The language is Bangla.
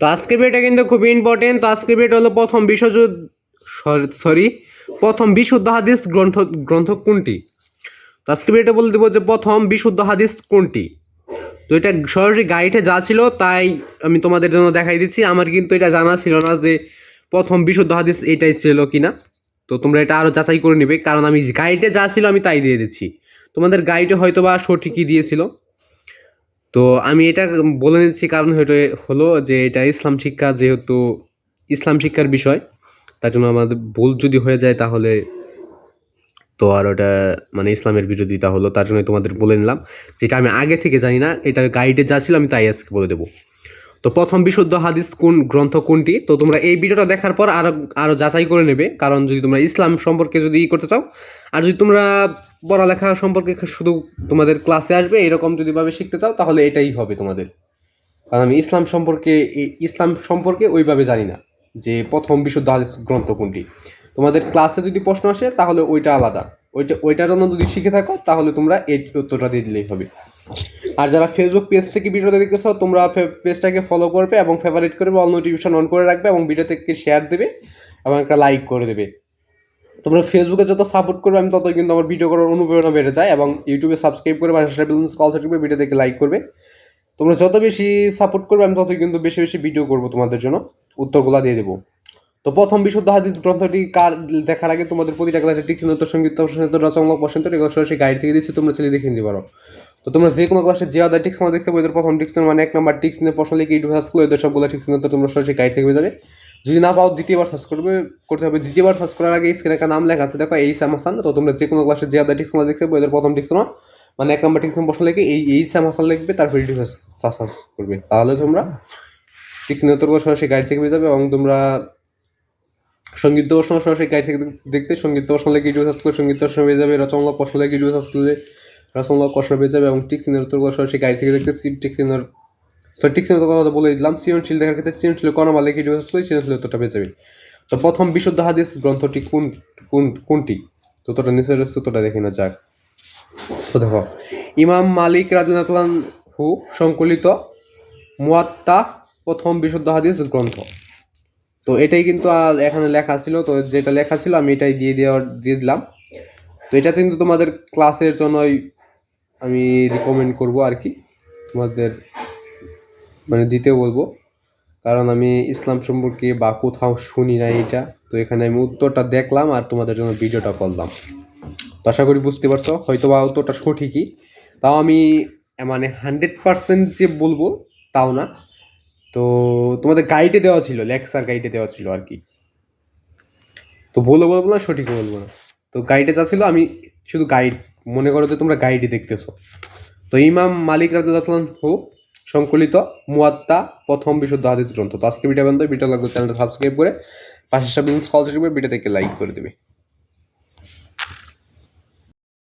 তো আজকে ভিডিওটা কিন্তু খুব ইম্পর্টেন্ট তো আজকে ভিডিওটা হলো প্রথম বিশ্বযুদ্ধ, সরি প্রথম বিশুদ্ধ হাদিস গ্রন্থ গ্রন্থ কোনটি? তো আজকে ভিডিওটা বলে দেবো যে প্রথম বিশুদ্ধ হাদিস কোনটি? তো এটা সরাসরি গাইডে যা ছিল, তাই আমি তোমাদের জন্য দেখাই দিচ্ছি। আমার কিন্তু এটা জানা ছিল না যে প্রথম বিশুদ্ধ হাদিস এটাই ছিল কিনা। তো তোমরা এটা আরও যাচাই করে নেবে, কারণ আমি গাইডে যা ছিল আমি তাই দিয়ে দিচ্ছি। তোমাদের গাইডে হয়তো বা সঠিকই দিয়েছিল। তো আমি এটা বলে নিচ্ছি কারণ হলো যে এটা ইসলাম শিক্ষা যেহেতু ইসলাম শিক্ষার বিষয়, তার জন্য আমাদের ভুল যদি হয়ে যায় তাহলে তো আর ওটা মানে ইসলামের বিরোধিতা হলো, তার জন্য তোমাদের বলে নিলাম। যেটা আমি আগে থেকে জানি না, এটা গাইডে যা ছিল আমি তাই আজকে বলে দেবো। তো প্রথম বিশুদ্ধ হাদিস কোন গ্রন্থ কোনটি? তো তোমরা এই ভিডিওটা দেখার পর আরও আরও যাচাই করে নেবে। কারণ যদি তোমরা ইসলাম সম্পর্কে যদি ই করতে চাও, আর যদি তোমরা পড়ালেখা সম্পর্কে শুধু তোমাদের ক্লাসে আসবে, এরকম যদি ভাবে শিখতে চাও, তাহলে এটাই হবে তোমাদের। কারণ আমি ইসলাম সম্পর্কে ইসলাম সম্পর্কে ওইভাবে জানি না যে প্রথম বিশুদ্ধ হাদিস গ্রন্থ কোনটি। তোমাদের ক্লাসে যদি প্রশ্ন আসে, তাহলে ওইটা আলাদা। ওইটা, ওইটার জন্য যদি শিখে থাকো, তাহলে তোমরা এই উত্তরটা দিয়ে দিলেই হবে। আর যারা ফেসবুক পেজ থেকে ভিডিওটা দেখতেছো, তোমরা পেজটাকে ফলো করবে এবং ফেভারিট করবে অল নোটিফিকেশন অন করে রাখবে এবং ভিডিও থেকে শেয়ার দেবে এবং একটা লাইক করে দেবে। তোমরা ফেসবুকে যত সাপোর্ট করবে, আমি ততই কিন্তু আমার ভিডিও করার অনুপ্রেরণা বেড়ে যায় এবং ইউটিউবে সাবস্ক্রাইব করে বা বিজনেস কল থাকবে ভিডিও থেকে লাইক করবে। তোমরা যত বেশি সাপোর্ট করবে, আমি ততই কিন্তু বেশি বেশি ভিডিও করব তোমাদের জন্য। উত্তরগুলো দিয়ে দেবো। তো প্রথম বিশুদ্ধ হাদিস গ্রন্থটি কার দেখার আগে তোমাদের প্রতিটা ক্লাসে টিক্স উত্তর সংগীত রচনামূলক প্রশ্ন এগুলো সরাসরি গাইড থেকে দিচ্ছি, তোমরা ছেলে দেখে নিতে পারো। তো তোমরা যে কোনো ক্লাসে যে আদার টিক্স দেখতে পাবো, এদের প্রথম টিক্স মানে এক নম্বর টিক্স নিয়ে প্রশ্ন লিখে ইউটিউব সার্চ করলে এদের সবগুলো টিক্স তো তোমরা সরাসরি গাইড থেকে যাবে যদি না পাও দ্বিতীয়বার সার্চ করবে, করতে হবে দ্বিতীয়বার সার্চ করার আগে স্ক্রিনে একটা নাম লেখা আছে, দেখো এই সামাসান তো তোমরা যে কোনো ক্লাসে যে আদার টিক্স দেখতে পাবো, এদের প্রথম টিক্স মানে এক নম্বর টিক্স প্রশ্ন লিখে এই এই সামাসান লিখবে, তারপর ইউটিউব সার্চ করবে। তাহলে তোমরা টিক্স উত্তরগুলো সরাসরি গাইড থেকে পেয়ে যাবে এবং তোমরা সংগীত দর্শন সরাসরি গাইড থেকে দেখতে, সংগীত দর্শন লেগে ভিডিও সার্চ করলে, সংগীত দর্শন পেয়ে যাবে রচনামূলক প্রশ্ন লেগে ভিডিও সার্চ করলে রচনামূলক প্রশ্ন পেয়ে যাবে এবং টিক্সিনের উত্তরগুলো সরাসরি গাইড থেকে দেখতে টিক্সিনের সরি টিক্সিনের কথা বলে দিলাম। সৃজনশীল দেখার ক্ষেত্রে সৃজনশীল লেগে ভিডিও সার্চ সৃজনশীল উত্তরটা পেয়ে যাবে। তো প্রথম বিশুদ্ধ হাদিস গ্রন্থটি কোন কোন কোনটি? তো তোটা নিচের উত্তরটা দেখে না যাক। তো দেখো, ইমাম মালিক রাদিনাতলান হু সংকলিত মুয়াত্তা প্রথম বিশুদ্ধ হাদিস গ্রন্থ। তো এটাই কিন্তু এখানে লেখা ছিল, তো যেটা লেখা ছিল আমি এটাই দিয়ে দেওয়ার দিয়ে দিলাম। তো এটা কিন্তু তোমাদের ক্লাসের জন্যই আমি রিকমেন্ড করব আর কি। তোমাদের মানে দিতে বলব। কারণ আমি ইসলাম সম্পর্কে বা কোথাও শুনি না এটা। তো এখানে আমি উত্তরটা দেখলাম আর তোমাদের জন্য ভিডিওটা করলাম। তো আশা করি বুঝতে পারছ হয়তো বা উত্তরটা সঠিকই। তাও আমি মানে হান্ড্রেড পার্সেন্ট যে বলব তাও না। তো তোমাদের গাইডে দেওয়া ছিল লেকচার গাইডে দেওয়া ছিল আর কি। তো বলব বলব না, সঠিক বলব না। তো গাইডে যা ছিল আমি শুধু গাইড মনে করো যে তোমরা গাইডই দেখতেছো। তো ইমাম মালিক হু সংকলিত মুয়াত্তা প্রথম বিশুদ্ধ হাদিস গ্রন্থ। তো আজকে ভিডিও বন্ধ ভিডিও লাগবে চ্যানেলটা সাবস্ক্রাইব করে পাশে সাবস্ক্রাইব কল থাকবে ভিডিও লাইক করে দেবে।